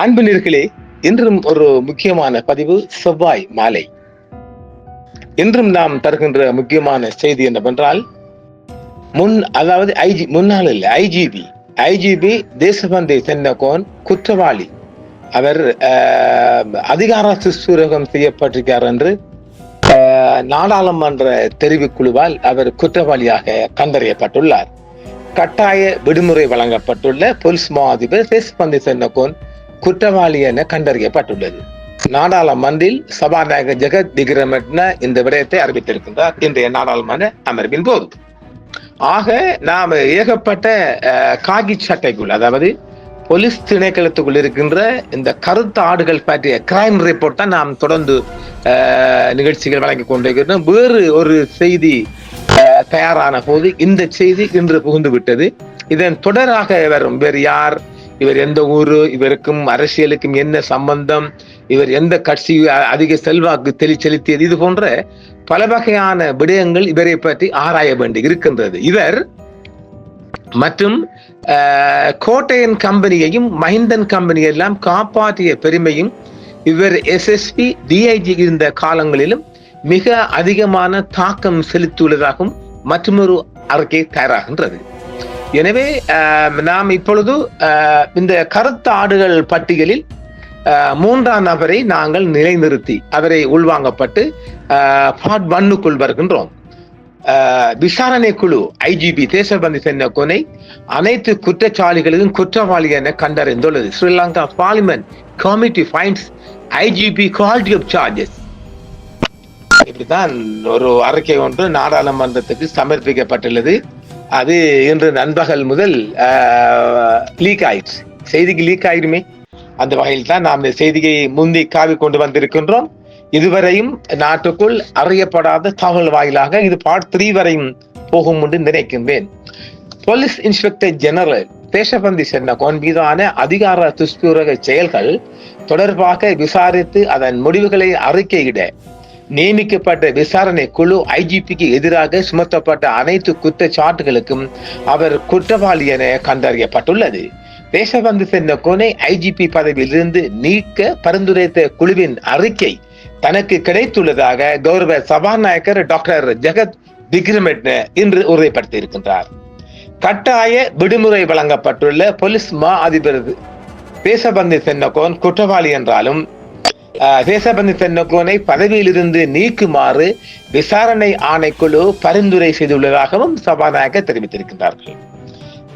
அன்பு நேர்களே இன்றும் ஒரு முக்கியமான பதிவு செவ்வாய் மாலை. இன்றும் நாம் தருகின்ற முக்கியமான செய்தி என்னவென்றால் முன் அதாவது ஐஜி முன்னாள் இல்லை ஐஜிபி ஐஜிபி தேசபந்தை சென்னகோன் குற்றவாளி. அவர் ஆஹ், அதிகார சுசூரகம் செய்யப்பட்டிருக்கார் என்று நாடாளுமன்ற தெரிவுக்குழுவால் அவர் குற்றவாளியாக கண்டறியப்பட்டுள்ளார். கட்டாய விடுமுறை வழங்கப்பட்டுள்ள போலீஸ் மா அதிபர் தேசபந்தி சென்னகோன் குற்றவாளி என கண்டறியப்பட்டுள்ளது. நாடாளுமன்றில் சபாநாயகர் ஜெகத் விக்ரமட்ன இந்த விடயத்தை அறிவித்திருக்கின்றார் இன்றைய நாடாளுமன்ற அமர்வின் போது. ஆக நாம் ஏகப்பட்ட அஹ், காகி சட்டைக்குள் அதாவது போலீஸ் திணைக்களத்துக்குள் இருக்கின்ற இந்த கருத்து ஆடுகள் பற்றிய கிரைம் ரிப்போர்ட் தான் நாம் தொடர்ந்து நிகழ்ச்சிகள் வழங்கி கொண்டிருக்கிறோம் வேறு ஒரு செய்தி அஹ், தயாரான போது இந்த செய்தி இன்று புகுந்து விட்டது இதன் தொடராக வரும் வேறு யார் இவர் எந்த ஊரு இவருக்கும் அரசியலுக்கும் என்ன சம்பந்தம் இவர் எந்த கட்சி அதிக செல்வாக்கு தெளி செலுத்தியது இது போன்ற பல வகையான விடயங்கள் இவரை பற்றி ஆராய வேண்டி இருக்கின்றது. இவர் மற்றும் கோட்டையன் கம்பெனியையும் மஹிந்தன் கம்பெனியை எல்லாம் காப்பாற்றிய பெருமையும் இவர் எஸ்எஸ்பி டிஐஜி இருந்த காலங்களிலும் மிக அதிகமான தாக்கம் செலுத்தியுள்ளதாகவும் மற்றொரு அறிக்கை தயாராகின்றது. எனவே நாம் இப்பொழுது இந்த கருத்து ஆடுகள் பட்டியலில் மூன்றாம் நபரை நாங்கள் நிலைநிறுத்தி அவரை உள்வாங்கப்பட்டு பார்ட் ஒன்னுக்குள் வருகின்றோம். விசாரணை குழு ஐஜிபி தேசபந்தி சென்ன கொனை அனைத்து குற்றச்சாலிகளுக்கும் குற்றவாளி என கண்டறிந்துள்ளது. Sri Lanka parliament committee finds IGP guilty of charges இப்படிதான் ஒரு அறிக்கை ஒன்று நாடாளுமன்றத்துக்கு சமர்ப்பிக்கப்பட்டுள்ளது. அது இன்று நண்பகல் முதல் லீக் ஆயிடுச்சு செய்திக்கு லீக் ஆயிருமே. அந்த வகையில் தான் நாம் இந்த செய்தியை முந்தி காவி கொண்டு வந்திருக்கின்றோம். இதுவரையும் நாட்டுக்குள் அறியப்படாத தகவல் வாயிலாக இது பார்ட் த்ரீ வரையும் போகும் என்று நினைக்கின்றேன். Police inspector general Deshabandu Tennakoon மீதான அதிகார துஷ்பூரக செயல்கள் தொடர்பாக விசாரித்து அதன் முடிவுகளை அறிக்கையிட நியமிக்கப்பட்ட விசாரணை குழு ஐஜிபிக்கு எதிராக சுமத்தப்பட்ட அனைத்து குற்றச்சாட்டுகளுக்கும் அவர் குற்றவாளி என கண்டறியப்பட்டுள்ளது. தேசபந்து சென்ற கோனை ஐஜிபி பதவியிலிருந்து நீக்க பரிந்துரைத்த குழுவின் அறிக்கை தனக்கு கிடைத்துள்ளதாக கௌரவ சபாநாயகர் டாக்டர் ஜெகத் விக்ரமெட்ன இன்று உறுதிப்படுத்தியிருக்கின்றார். கட்டாய விடுமுறை வழங்கப்பட்டுள்ள போலீஸ் மா அதிபர் தேசபந்து சென்னகோன் குற்றவாளி என்றாலும் தேசபந்தி தென்னகோனை பதவியிலிருந்து நீக்குமாறு விசாரணை ஆணைக்குழு பரிந்துரை செய்துள்ளதாகவும் சபாநாயகர் தெரிவித்திருக்கின்றார்கள்.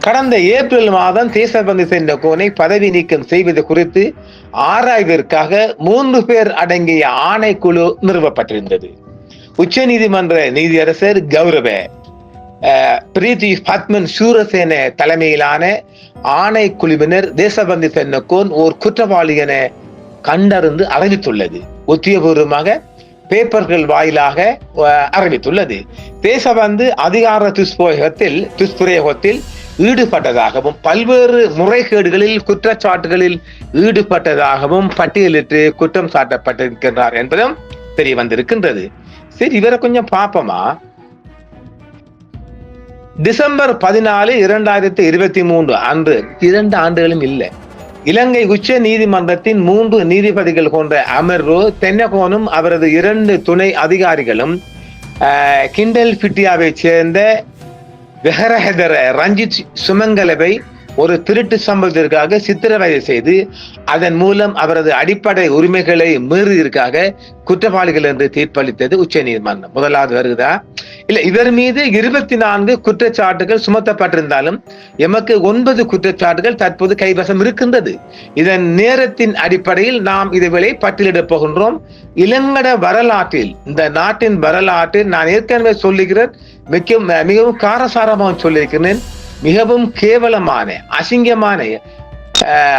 கடந்த ஏப்ரல் மாதம் தேசபந்தி தென்னகோனை பதவி நீக்கம் செய்வது குறித்து ஆராய்விற்காக மூன்று பேர் அடங்கிய ஆணைக்குழு நிறுவப்பட்டிருந்தது. உச்ச நீதிமன்ற நீதியரசர் கௌரவ பிரீத்தி பத்மன் சூரசேன தலைமையிலான ஆணைக்குழுவினர் தேசபந்தி தென்னகோன் ஓர் குற்றவாளி என கண்டறிந்து அறிவித்துள்ளது. உத்தியபூர்வமாக பேப்பர்கள் வாயிலாக அஹ், அறிவித்துள்ளது. தேசபந்து அதிகார துஷ்பிரயோகத்தில் துஷ்பிரயோகத்தில் ஈடுபட்டதாகவும் பல்வேறு முறைகேடுகளில் குற்றச்சாட்டுகளில் ஈடுபட்டதாகவும் பட்டியலிட்டு குற்றம் சாட்டப்பட்டிருக்கின்றார் என்பதும் தெரிய வந்திருக்கின்றது. சரி இவரை கொஞ்சம் பார்ப்போமா? டிசம்பர் பதினாலு இரண்டாயிரத்தி இருபத்தி மூன்று அன்று இரண்டு ஆண்டுகளும் இல்லை. இலங்கை உச்ச நீதிமன்றத்தின் மூன்று நீதிபதிகள் கொண்ட அமர்வு தென்னகோனும் அவரது இரண்டு துணை அதிகாரிகளும் கிண்டல் பிட்டியாவை சேர்ந்த வெஹரஹெதர ரஞ்சித் சுமங்கலவை ஒரு திருட்டு சம்பவத்திற்காக சித்திரவதை செய்து அதன் மூலம் அவரது அடிப்படை உரிமைகளை மீறியதற்காக குற்றவாளிகள் என்று தீர்ப்பளித்தது உச்ச நீதிமன்றம். முதலாவது வருகிறதா இல்ல இவர் மீது இருபத்தி நான்கு குற்றச்சாட்டுகள் சுமத்தப்பட்டிருந்தாலும் எமக்கு ஒன்பது குற்றச்சாட்டுகள் தற்போது கைவசம் இருக்கின்றது. இதன் நேரத்தின் அடிப்படையில் நாம் இதுவரை பட்டியலிடப் போகின்றோம். இளங்கட வரலாற்றில் இந்த நாட்டின் வரலாற்றில் நான் ஏற்கனவே சொல்லுகிறேன் மிகவும் மிகவும் காரசாரமாக சொல்லியிருக்கிறேன். மிகவும் கேவலமான அசிங்கமான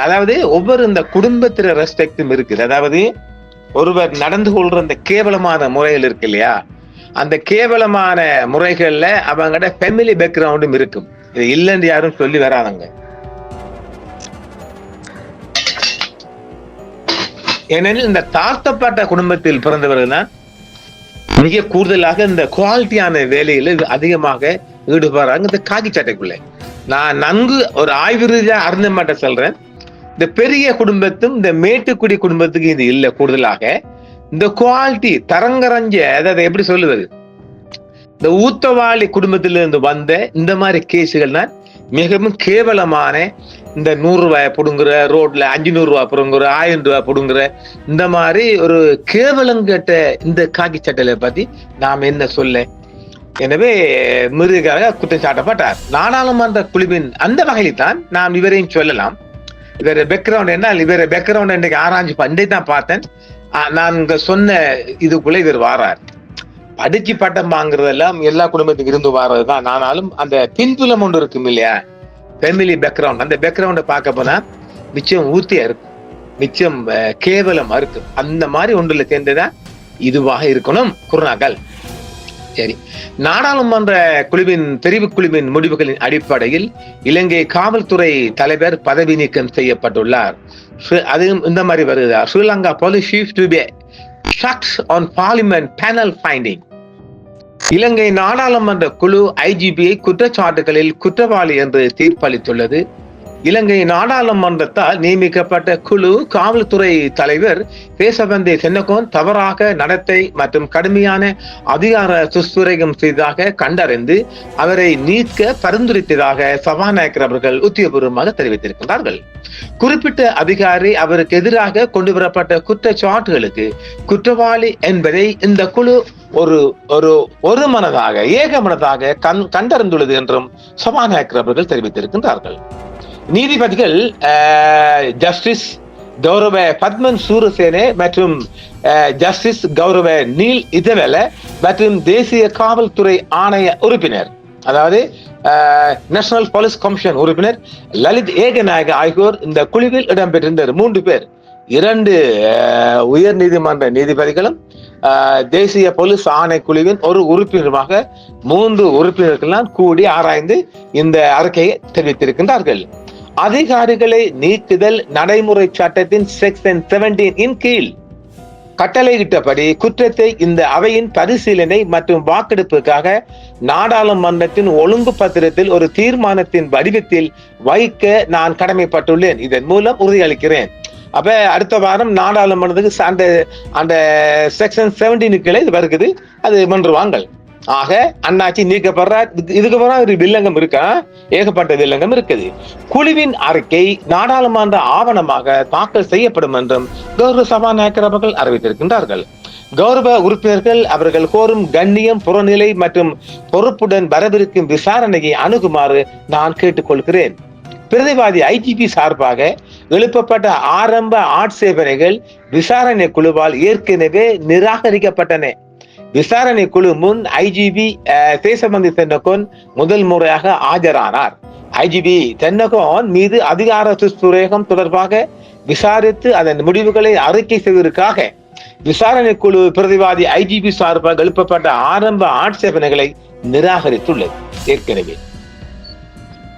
அதாவது ஒவ்வொரு இந்த குடும்பத்தில ரெஸ்பெக்டும் இருக்குது. அதாவது ஒருவர் நடந்து கொள்ற அந்த கேவலமான முறைகள் இருக்கு இல்லையா? அந்த கேவலமான முறைகள்ல அவங்களோட ஃபேமிலி பேக்ரவுண்டும் இருக்கும். இது இல்லைன்னு யாரும் சொல்லி வராதங்க ஏனெனில் இந்த தாழ்த்தப்பட்ட குடும்பத்தில் பிறந்தவர்கள் தான் மிக கூடுதலாக இந்த குவாலிட்டியான வேலையில அதிகமாக ஈடுபடுறாங்க. இந்த காக்கி சட்டைக்குள்ள. நான் நன்கு ஒரு ஆய்வு ரீதியாக அறிந்த மாட்ட சொல்றேன். இந்த பெரிய குடும்பத்தும் இந்த மேட்டுக்குடி குடும்பத்துக்கு இது இல்லை கூடுதலாக. இந்த குவாலிட்டி தரங்கரஞ்ச அதாவது எப்படி சொல்லுவது? இந்த ஊத்தவாளி குடும்பத்திலிருந்து வந்த இந்த மாதிரி கேஸுகள் தான் மிகவும் கேவலமான இந்த நூறுரூவாய் பிடுங்குற ரோட்ல அஞ்சு நூறுரூவா பிடுங்குற ஆயிரம் ரூபாய் பிடுங்குற இந்த மாதிரி ஒரு கேவலங்கட்ட இந்த காக்கி சட்டையில பத்தி நாம் என்ன சொல்ல? எனவே மிருகாக குற்றம் சாட்டப்பட்டார். நாடாளுமன்ற குழுவின் அந்த வகையில் தான் நாம் இவரையும் சொல்லலாம். இவர் பேக்ரவுண்ட் என்ன? இவர் பேக்ரவுண்ட் இன்னைக்கு ஆராய்ச்சி பண்டை தான் பார்த்தேன். நான் இங்க சொன்ன இதுக்குள்ள இவர் வாரார். படிச்சு பட்டம் வாங்குறதெல்லாம் எல்லா குடும்பத்துக்கும் இருந்து வர்றது தான் ஆனாலும் அந்த பின்புலம் ஒன்று இருக்கும் இல்லையா? ஃபேமிலி பேக்ரவுண்ட் அந்த பேக்ரவுண்டை பார்க்க போனா மிச்சம் ஊத்தியா இருக்கும். மிச்சம் கேவலமா இருக்கும். அந்த மாதிரி ஒன்றுல சேர்ந்துதான் இதுவாக இருக்கணும். குருநாக்கள் சரி. நாடாளுமன்ற குழுவின் தெரிவு குழுவின் முடிவுகளின் அடிப்படையில் இலங்கை காவல்துறை தலைவர் பதவி நீக்கம் செய்யப்பட்டுள்ளார். ஸ்ரீ- அதுவும் இந்த மாதிரி வருகிறார் Sri Lanka police chief to be shocked on parliament panel finding Ilankai நாடாளுமன்ற குழு ஐஜிபியை குற்றச்சாட்டுகளில் குற்றவாளி என்று தீர்ப்பளித்துள்ளது. இலங்கை நாடாளுமன்றத்தால் நியமிக்கப்பட்ட குழு காவல்துறை தலைவர் தேசபந்தே சென்னகோன் தவறாக நடத்தை மற்றும் கடுமையான அதிகார துஷ்பிரயோகம் செய்ததாக கண்டறிந்து அவரை நீக்க பரிந்துரைத்ததாக சபாநாயகர் அவர்கள் உத்தியபூர்வமாக தெரிவித்திருக்கிறார்கள் குறிப்பிட்ட அதிகாரி அவருக்கு எதிராக கொண்டு வரப்பட்ட குற்றச்சாட்டுகளுக்கு குற்றவாளி என்பதை இந்த குழு ஒரு ஒரு ஒரு மனதாக ஏக மனதாக கண் கண்டறிந்துள்ளது என்றும் சபாநாயகர் அவர்கள் தெரிவித்திருக்கின்றார்கள். நீதிபதிகள் ஜஸ்டிஸ் கௌரவ பத்மன் சூரசேனே மற்றும் ஜஸ்டிஸ் கௌரவ நீல் இதவெல மற்றும் தேசிய காவல்துறை ஆணைய உறுப்பினர் அதாவது நேஷனல் போலீஸ் கமிஷன் உறுப்பினர் லலித் ஏகநாயக ஆகியோர் இந்த குழுவில் இடம்பெற்றிருந்த மூன்று பேர் இரண்டு உயர் நீதிமன்ற நீதிபதிகளும் தேசிய போலீஸ் ஆணைக்குழுவின் ஒரு உறுப்பினருமாக மூன்று உறுப்பினர்கள்லாம் கூடி ஆராய்ந்து இந்த அறிக்கையை தெரிவித்திருக்கின்றார்கள். அதிகாரிகளை நீக்குதல் நடைமுறை சட்டத்தின் செக்ஷன் 17 இன் கீழ். கட்டளையிட்டபடி குற்றத்தை இந்த அவையின் பரிசீலனை மற்றும் வாக்கெடுப்புக்காக நாடாளுமன்றத்தின் ஒழுங்கு பத்திரத்தில் ஒரு தீர்மானத்தின் வடிவத்தில் வைக்க நான் கடமைப்பட்டுள்ளேன். இதன் மூலம் உறுதியளிக்கிறேன். அப்ப அடுத்த வாரம் நாடாளுமன்றத்துக்கு அந்த அந்த செக்ஷன் செவன்டீனுக்கு இது வருகிறது அது மன்றுவாங்கள் ஆக அண்ணாச்சி நீக்கப்படுறார் இதுக்கு- ஒரு வில்லங்கம் இருக்கா? ஏகப்பட்ட வில்லங்கம் இருக்குது. குழுவின் அறிக்கை நாடாளுமன்ற ஆவணமாக தாக்கல் செய்யப்படும் என்றும் கௌரவ சபாநாயகர் அவர்கள் அறிவித்திருக்கின்றார்கள். கௌரவ உறுப்பினர்கள் அவர்கள் கோரும் கண்ணியம் புறநிலை மற்றும் பொறுப்புடன் வரவிருக்கும் விசாரணையை அணுகுமாறு நான் கேட்டுக்கொள்கிறேன். பிரதிவாதி ஐஜிபி சார்பாக எழுப்பப்பட்ட ஆரம்ப ஆட்சேபனைகள் விசாரணை குழுவால் ஏற்கனவே நிராகரிக்கப்பட்டன. விசாரணை குழு முன் ஐஜிபி சேசமந்தி தென்னகோன் முதல் முறையாக ஆஜரானார். ஐஜிபி தென்னகோன் மீது அதிகார துஷ்பிரயோகம் தொடர்பாக விசாரித்து அதன் முடிவுகளை அறிக்கை செய்வதற்காக விசாரணை குழு பிரதிவாதி ஐஜிபி சார்பாக எழுப்பப்பட்ட ஆரம்ப ஆட்சேபனைகளை நிராகரித்துள்ளது. ஏற்கனவே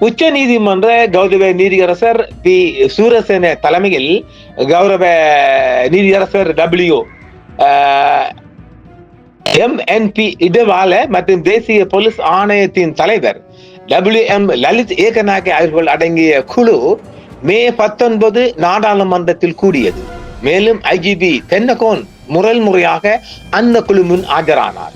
உச்ச நீதிமன்ற கௌரவ நீதியரசர் பி. சூரசேன தலைமையில் கௌரவ நீதியரசர் டபிள்யூ எம்என்பி இடவால மற்றும் தேசிய போலீஸ் ஆணையத்தின் தலைவர் டபிள்யூ எம் லலித் ஏகநாயக அவர்கள் அடங்கிய குழு மே பத்தொன்பது நாடாளுமன்றத்தில் கூடியது. மேலும் ஐஜிபி தென்னகோன் முரல் முறையாக அந்த குழு முன் ஆஜரானார்.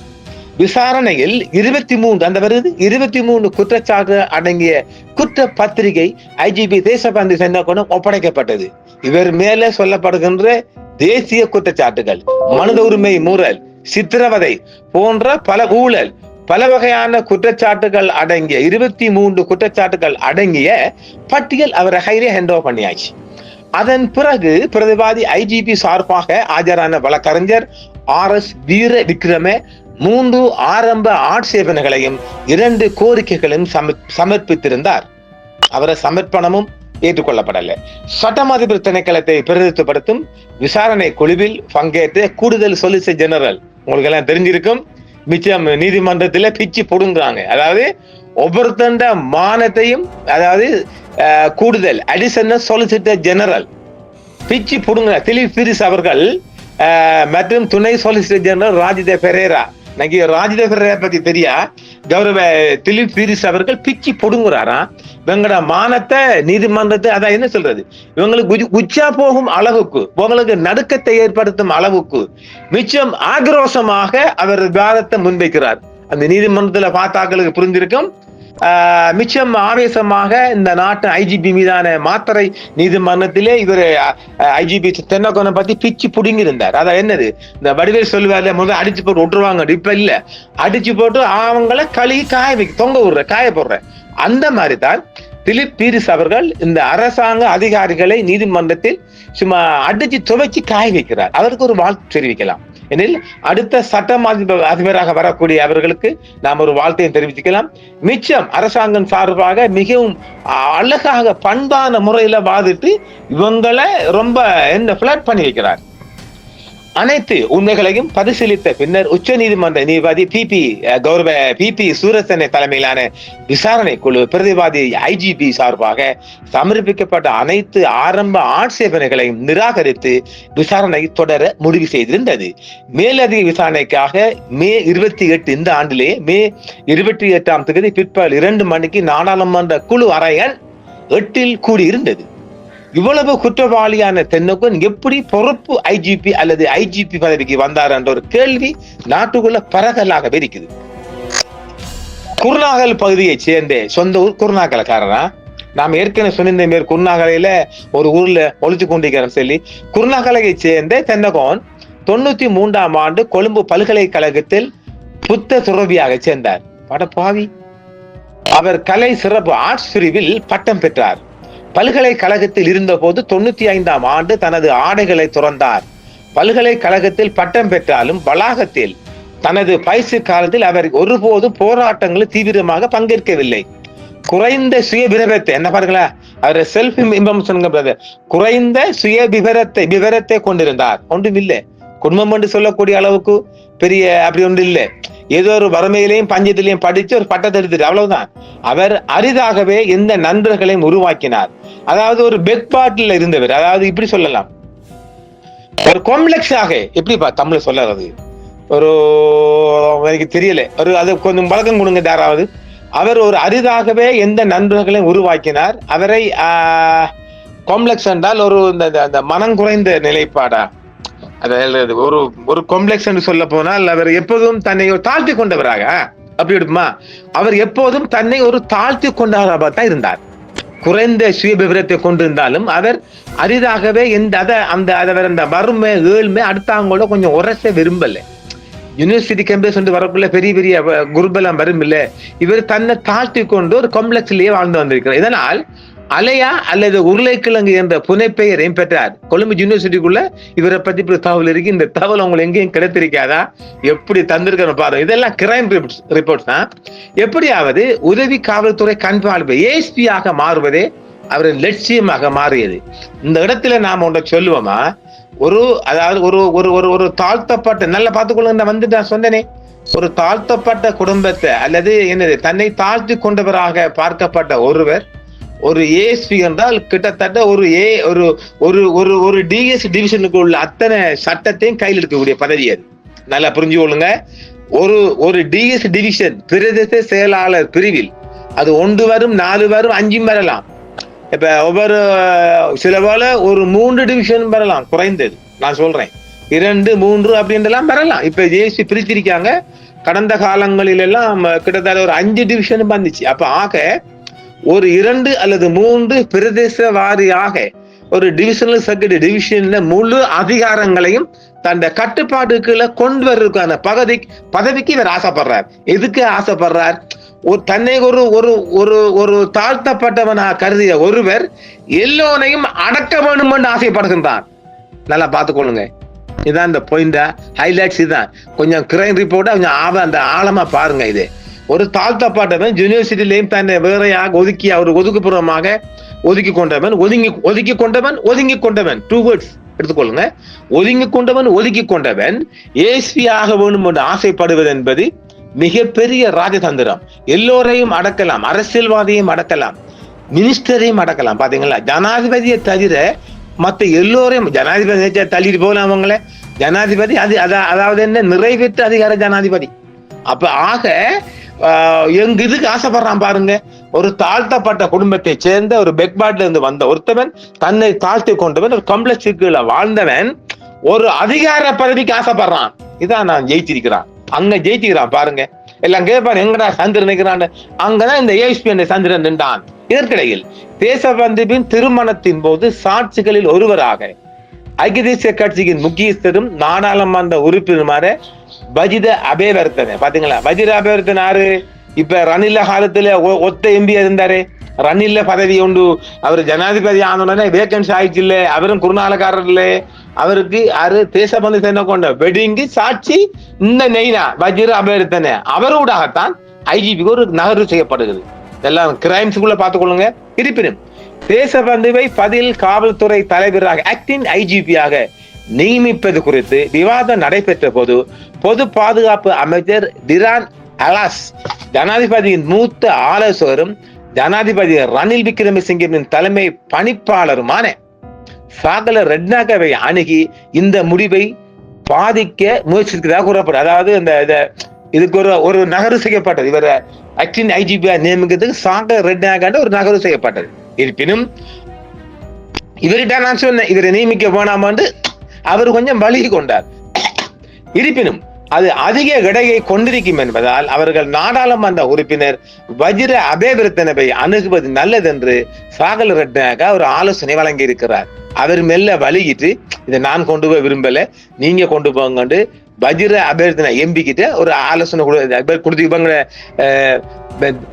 விசாரணையில் இருபத்தி மூன்று அந்த வருது இருபத்தி மூணு குற்றச்சாட்டு அடங்கிய குற்ற பத்திரிகை ஐஜிபி தேசபந்து சென்னகோணம் ஒப்படைக்கப்பட்டது. இவர் மேலே சொல்லப்படுகின்ற தேசிய குற்றச்சாட்டுகள் மனித உரிமை மூறல் சித்திரவதை போன்ற பல ஊழல் பல வகையான குற்றச்சாட்டுகள் அடங்கிய இருபத்தி மூன்று குற்றச்சாட்டுகள் அடங்கிய பட்டியல் அவரை ஹைரே ஹேண்ட் ஓவர் பண்ணியாச்சு. அதன் பிறகு பிரதிவாதி ஐஜிபி சார்பாக ஆஜரான வழக்கறிஞர் ஆர் எஸ் வீர விக்ரம மூன்று ஆரம்ப ஆட்சேபனைகளையும் இரண்டு கோரிக்கைகளையும் சமர்ப்பித்திருந்தார். அவரை சமர்ப்பணமும் ஏற்றுக்கொள்ளப்படலை. சட்டமதிபர் திணைக்களத்தை பிரதிநிதித்துவப்படுத்தும் விசாரணை குழுவில் பங்கேற்ற கூடுதல் சொலிசிட்டர் ஜெனரல் உங்களுக்கு எல்லாம் தெரிஞ்சிருக்கும். மிச்சம் நீதிமன்றத்துல பிச்சு பொடுங்குறாங்க. அதாவது ஒவ்வொருத்தண்ட மானத்தையும் அதாவது கூடுதல் அடிஷனல் சொலிசிட்டர் ஜெனரல் பிச்சு புடுங்க. திலீப் பிரிஸ் அவர்கள் மற்றும் துணை சொலிசிட்டர் ஜெனரல் ராஜித பெரேரா. இன்னைக்கு ராஜதேவரை பத்தி தெரியா? கௌரவ திலீப் பீரிஸ் அவர்கள் பிச்சி பொடுங்குறாராம் இவங்களோட மானத்தை நீதிமன்றத்தை அதான் என்ன சொல்றது? இவங்களுக்கு உச்சா போகும் அளவுக்கு உங்களுக்கு நடுக்கத்தை ஏற்படுத்தும் அளவுக்கு மிச்சம் ஆக்ரோஷமாக அவர் விவாதத்தை முன்வைக்கிறார். அந்த நீதிமன்றத்துல பார்த்தாக்களுக்கு புரிஞ்சிருக்கும் மிச்சம் ஆவேசமாக இந்த நாட்டு ஐஜிபி மீதான மாத்தறை நீதிமன்றத்திலே இவர் ஐஜிபி தென்னகோனை பத்தி பிச்சு புடுங்கியிருந்தார். அதான் என்னது? இந்த வடிவேல் சொல்லுவார்ல முதல்ல அடிச்சு போட்டு விட்டுருவாங்க இப்ப இல்ல. அடிச்சு போட்டு அவங்கள கழுகி காய வைக்க தொங்க விடுற காய போடுற. அந்த மாதிரி தான் திலீப் பீரிஸ் அவர்கள் இந்த அரசாங்க அதிகாரிகளை நீதிமன்றத்தில் சும்மா அடிச்சு துவைச்சு காய வைக்கிறார். அவருக்கு ஒரு வாழ்த்து தெரிவிக்கலாம். எனில் அடுத்த சட்டம் அதிப- அதிபராக வரக்கூடிய அவர்களுக்கு நாம் ஒரு வாழ்த்தையும் தெரிவிச்சுக்கலாம் மிச்சம் அரசாங்கம் சார்பாக மிகவும் அழகாக பண்பான முறையில வாதிட்டு இவங்களை ரொம்ப என்ன பிளட் பண்ணி வைக்கிறார். அனைத்து உண்மைகளையும் பரிசீலித்த பின்னர் உச்ச நீதிமன்ற நீதிபதி பி பி கௌரவ பி பி சூரசனை தலைமையிலான விசாரணை குழு பிரதிவாதி ஐஜிபி சார்பாக சமர்ப்பிக்கப்பட்ட அனைத்து ஆரம்ப ஆட்சேபனைகளையும் நிராகரித்து விசாரணை தொடர முடிவு செய்திருந்தது. மேலதிக விசாரணைக்காக மே இருபத்தி எட்டு இந்த ஆண்டிலே மே இருபத்தி எட்டாம் தேதி பிற்பகல் இரண்டு மணிக்கு நாடாளுமன்ற குழு அறையன் எட்டில் கூடியிருந்தது. இவ்வளவு குற்றவாளியான தென்னகன் எப்படி பொறுப்பு ஐஜிபி அல்லது ஐஜிபி பதவிக்கு வந்தார் என்ற ஒரு கேள்வி நாட்டுக்குள்ள பரகலாகவே இருக்குது குருநாகல் பகுதியை சேர்ந்த சொந்த ஊர் குருநாகலக்காரனா நாம் ஏற்கனவே சொன்னிருந்த மாரி குருநாகலையில ஒரு ஊர்ல ஒழிச்சு கொண்டிருக்கிறேன் சொல்லி குருநாகலையை சேர்ந்த தென்னகோன் தொண்ணூத்தி மூன்றாம் ஆண்டு கொழும்பு பல்கலைக்கழகத்தில் புத்த துறவியாக சேர்ந்தார். பட பாவி அவர் கலை சிறப்பு ஆர்ட்ஸ் பிரிவில் பட்டம் பெற்றார். பல்கலைக்கழகத்தில் இருந்தபோது தொண்ணூத்தி ஐந்தாம் ஆண்டு தனது ஆடைகளை துறந்தார். பல்கலைக்கழகத்தில் பட்டம் பெற்றாலும் வளாகத்தில் தனது பயிற்சி காலத்தில் அவர் ஒருபோதும் போராட்டங்களில் தீவிரமாக பங்கேற்கவில்லை. குறைந்த சுய விவரத்தை என்ன பாருங்களா அவர் செல்ஃப் இம்பம்சன் குறைந்த சுய விவரத்தை விவரத்தை கொண்டிருந்தார். ஒன்றும் இல்லை. குடும்பம் என்று சொல்லக்கூடிய அளவுக்கு பெரிய அப்படி ஒன்று இல்லை. ஏதோ ஒரு வறுமையிலையும் பஞ்சத்திலையும் படிச்சு ஒரு பட்டத்தை எடுத்துட்டு அவ்வளவுதான். அவர் அரிதாகவே எந்த நண்பர்களையும் உருவாக்கினார். அதாவது ஒரு பெக் பாட்டில் இருந்தவர் அதாவது இப்படி சொல்லலாம். ஒரு காம்ப்ளெக்ஸாக எப்படிப்பா தமிழ் சொல்லறது? ஒரு எனக்கு தெரியல. ஒரு அது கொஞ்சம் பழக்கம் கொடுங்க யாராவது. அவர் ஒரு அரிதாகவே எந்த நண்பர்களையும் உருவாக்கினார். அவரை காம்ப்ளெக்ஸ் என்றால் ஒரு இந்த இந்த மனம் குறைந்த நிலைப்பாடா? அதாவது ஒரு ஒரு காம்ப்ளெக்ஸ் என்று சொல்ல போனால் அவர் எப்போதும் தன்னை தாழ்த்தி கொண்டவராக. அப்படி எடுப்புமா? அவர் எப்போதும் தன்னை ஒரு தாழ்த்தி கொண்டவராக தான் இருந்தார். குறைந்த சுய விவரத்தை கொண்டிருந்தாலும் அவர் அரிதாகவே இந்த அதை அந்த அதை அந்த வறுமை ஏழ்மை அடுத்தவங்களோட கொஞ்சம் உரச விரும்பல. யூனிவர்சிட்டி கேம்பஸ் வந்து வரக்குள்ள பெரிய பெரிய வ- குருபெல்லாம் வரும் இல்லை. இவர் தன்னை தாழ்த்தி கொண்டு ஒரு காம்ப்ளெக்ஸ்லயே வாழ்ந்து வந்திருக்கிறார். இதனால் அலையா அல்லது உருளைக்கிழங்கு என்ற புனைப்பெயரையும் பெற்றார். கொழும்பு யூனிவர்சிட்டிக்குள்ள இவரை பத்தி இப்படி தகவல் இருக்கு. இந்த தகவல் உங்களுக்கு எங்கேயும் கிடைத்திருக்காதா? எப்படி தந்திருக்கணும் பாருங்க. இதெல்லாம் கிரைம் ரிப்போர்ட்ஸ் தான். எப்படியாவது உதவி காவல்துறை கண்காணிப்பு ஏஎஸ்பியாக மாறுவதே அவரின் லட்சியமாக மாறியது. இந்த இடத்துல நாம ஒன்றை சொல்லுவோமா? ஒரு அதாவது ஒரு ஒரு ஒரு ஒரு தாழ்த்தப்பட்ட நல்ல பார்த்துக்கொள்ளுங்க நான் வந்து நான் சொன்னேனே. ஒரு தாழ்த்தப்பட்ட குடும்பத்தை அல்லது என்னது தன்னை தாழ்த்தி கொண்டவராக பார்க்கப்பட்ட ஒருவர் ஒரு ஏஎஸ்பி என்றால் கிட்டத்தட்ட ஒரு ஏ ஒரு ஒரு ஒரு ஒரு டிஎஸ் டிவிஷனுக்கு உள்ள அத்தனை சட்டத்தையும் கையில் எடுக்கக்கூடிய பதவி அது. நல்லா புரிஞ்சு கொள்ளுங்க. ஒரு ஒரு டிஎஸ் டிவிஷன் பிரதேச செயலாளர் பிரிவில் அது ஒன்று வரும் நாலு வரும் அஞ்சும் வரலாம். இப்ப ஒவ்வொரு சில போல ஒரு மூன்று டிவிஷன் வரலாம் குறைந்தது. நான் சொல்றேன். இரண்டு மூன்று அப்படின்றலாம் வரலாம். இப்ப ஜேசி பிரிச்சிருக்காங்க கடந்த காலங்களில் எல்லாம் கிட்டத்தட்ட ஒரு அஞ்சு டிவிஷன் வந்துச்சு. அப்ப ஆக ஒரு இரண்டு அல்லது மூன்று பிரதேச வாரியாக ஒரு டிவிஷனல் சர்க்கிட் டிவிஷன்ல முழு அதிகாரங்களையும் தன் கட்டுப்பாட்டுக்குள்ள கொண்டு வர்றதுக்கான பகுதி பதவிக்கு இவர் ஆசைப்படுறார். எதுக்கு ஆசைப்படுறார்? ஒரு தன்னை ஒரு ஒரு ஒரு ஒரு தாழ்த்தப்பட்டவனாக கருதிய ஒருவர் எல்லோரையும் அடக்க வேண்டும் என்று ஆசைப்படுகின்றான் நல்லா பார்த்துக்கொள்ளுங்க. இதான் இந்த பாயிண்டா ஹைலைட்ஸ் இதுதான் கொஞ்சம் கிரைம் ரிப்போர்ட்டா கொஞ்சம் ஆவ அந்த ஆழமா பாருங்க இது. ஒரு தாழ்த்தப்பட்டவன் யூனிவர்சிட்டியிலையும் தன்னை வேறையாக ஒதுக்கி அவர் ஒதுக்குப்புறமாக ஒதுக்கி கொண்டவன். ஒதுங்கி ஒதுக்கி கொண்டவன் ஒதுங்கி கொண்டவன். டூ வேர்ட்ஸ் எடுத்துக்கொள்ளுங்க. ஒதுங்கி கொண்டவன் ஒதுக்கி கொண்டவன். ஏசியாக வேண்டும் என்று ஆசைப்படுவது என்பது மிகப்பெரிய ராஜதந்திரம். எல்லோரையும் அடக்கலாம் அரசியல்வாதியையும் அடக்கலாம் மினிஸ்டரையும் அடக்கலாம். பாத்தீங்களா? ஜனாதிபதியை தவிர மற்ற எல்லோரையும் ஜனாதிபதி தள்ளிட்டு போகலாம் அவங்கள. ஜனாதிபதி அது அதா- அதாவது என்ன? நிறைவேற்று அதிகார ஜனாதிபதி. அப்ப ஆக எங்க இதுக்கு ஆசைப்படுறான் பாருங்க. ஒரு தாழ்த்தப்பட்ட குடும்பத்தை சேர்ந்த ஒரு பெக்பாட்ல இருந்து வந்த ஒருத்தவன் தன்னை தாழ்த்தி கொண்டவன் ஒரு கம்ப்ளெக்ஸுக்குள்ள வாழ்ந்தவன் ஒரு அதிகார பதவிக்கு ஆசைப்படுறான். இதான் நான் ஜெயிச்சிருக்கிறான். அங்க ஜெயிச்சிருக்கிறான் பாருங்க. எல்லாம் கேட்பாரு எங்கடா சந்திரன் நிற்கிறான் அங்கதான் இந்த ஏஎஸ்பி சந்திரன் நின்றான். இதற்கிடையில் தேசபந்துவின் திருமணத்தின் போது சாட்சிகளில் ஒருவராக ஐக்கிய தேசிய கட்சியின் முக்கியஸ்தரும் நாடாளுமன்ற உறுப்பினருமான பஜித அபேவர்த்தனை பாத்தீங்களா? பஜித அபேவர்த்தன் யாரு? இப்ப ரணில காலத்துல ஒ- ஒத்த எம்பி இருந்தாரு. ரணில்ல பதவி உண்டு. அவர் ஜனாதிபதி ஆன உடனே வேகன்சி ஆயிடுச்சு இல்ல அவரும் குருநாளக்காரர் இல்ல அவருக்கு யாரு? தேசபந்து சென்ன கொண்ட வெடிங்கு சாட்சி இந்த நெய்னா பஜிர அபேவர்த்தனை அவரோடாகத்தான் ஐஜிபிக்கு ஒரு நகர்வு செய்யப்படுகிறது. எல்லாம் கிரைம்ஸுக்குள்ள பார்த்துக்கொள்ளுங்க. இருப்பினும் தேசபந்துவை பதில் காவல்துறை தலைவராக ஆக்டிங் ஐஜிபியாக நியமிப்பது குறித்து விவாதம் நடைபெற்ற போது பொது பாதுகாப்பு அமைச்சர் டிரான் அலாஸ் ஜனாதிபதியின் மூத்த ஆலோசகரும் ஜனாதிபதி ரணில் விக்ரமசிங்கவின் தலைமை பணிப்பாளருமான சாகல ரெட்னாகவை அணுகி இந்த முடிவை பாதிக்க முயற்சிக்கிறதாக கூறப்படும் அதாவது இந்த இதுக்கு ஒரு ஒரு நகர்வு செய்யப்பட்டது. இவரை ஆக்டின் ஐஜிபியா நியமிக்கிறதுக்கு சாக ரெட்னாகாண்ட ஒரு நகர்வு செய்யப்பட்டது. இருப்பினும் இவர்கிட்ட நான் சொன்னேன் இவரை நியமிக்க வேணாமான்னு அவர் கொஞ்சம் வழி கொண்டார். இருப்பினும் அது அதிக விடையை கொண்டிருக்கும் என்பதால் அவர்கள் நாடாளுமன்ற உறுப்பினர் வஜிர அபேவிருத்தனவை அணுகுவது நல்லது என்று சாகல் ரெட்னாக ஒரு ஆலோசனை வழங்கி இருக்கிறார் அவர் மெல்ல வழிகிட்டு இதை நான் கொண்டு போய் விரும்பல நீங்க கொண்டு போங்கண்டு வஜிர அபேர்த்தனை எம்பிக்கிட்ட ஒரு ஆலோசனை கொடு- கொடுத்து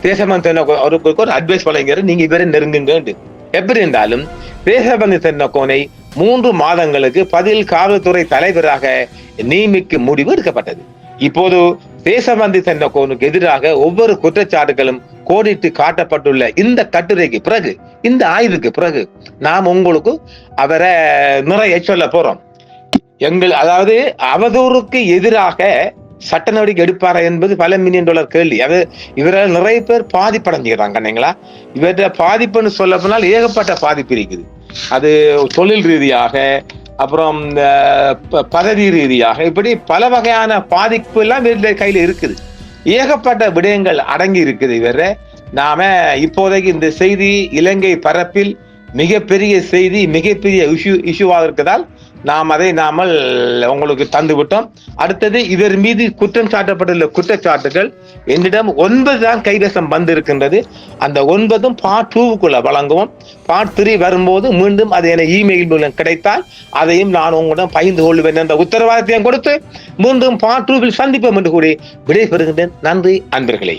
தேசபந்து தென்னக்கோ ஒரு ஒரு அட்வைஸ் வழங்கிறார். நீங்க இவரை நெருங்குங்க எப்படி இருந்தாலும் தேசபந்து தென்னக்கோனை மூன்று மாதங்களுக்கு பதில் காவல்துறை தலைவராக நியமிக்கும் முடிவு எடுக்கப்பட்டது. இப்போது தேசபந்து தென்னக்கோனுக்கு எதிராக ஒவ்வொரு குற்றச்சாட்டுகளும் கோடிட்டு காட்டப்பட்டுள்ள இந்த கட்டுரைக்கு பிறகு இந்த ஆய்வுக்கு பிறகு நாம் உங்களுக்கு அவரை நிறைய சொல்ல போறோம். எங்கள் அதாவது அவதூறுக்கு எதிராக சட்ட நடவடிக்கை எடுப்பாரா என்பது பல மில்லியன் டாலர் கேள்வி. அது இவரால் நிறைய பேர் பாதிப்படைஞ்சுக்கிறாங்க கண்ணீங்களா? இவற்றை பாதிப்புன்னு சொல்ல போனால் ஏகப்பட்ட பாதிப்பு இருக்குது. அது தொழில் ரீதியாக அப்புறம் இந்த ப- பதவி ரீதியாக இப்படி பல வகையான பாதிப்பு எல்லாம் இவருடைய கையில் இருக்குது. ஏகப்பட்ட விடயங்கள் அடங்கி இருக்குது இவர. நாம இப்போதைக்கு இந்த செய்தி இலங்கை பரப்பில் மிகப்பெரிய செய்தி மிகப்பெரிய இஷ்யூ இஷ்யூவாக இருக்கிறதால் நாம் அதை நாமல் உங்களுக்கு தந்துவிட்டோம் அடுத்தது இவர் மீது குற்றம் சாட்டப்பட்டுள்ள குற்றச்சாட்டுகள் என்னிடம் ஒன்பது தான் கைரசம் வந்திருக்கின்றது. அந்த ஒன்பதும் பார்ட் டூவுக்குள்ள வழங்குவோம். பார்ட் த்ரீ வரும்போது மீண்டும் அது என இமெயில் மூலம் கிடைத்தால் அதையும் நான் உங்களிடம் பகிர்ந்து கொள்வேன் என்ற உத்தரவாதத்தையும் கொடுத்து மீண்டும் பார்ட் டூவில் சந்திப்போம் என்று கூறி விடைபெறுகின்றேன். நன்றி அன்பர்களே.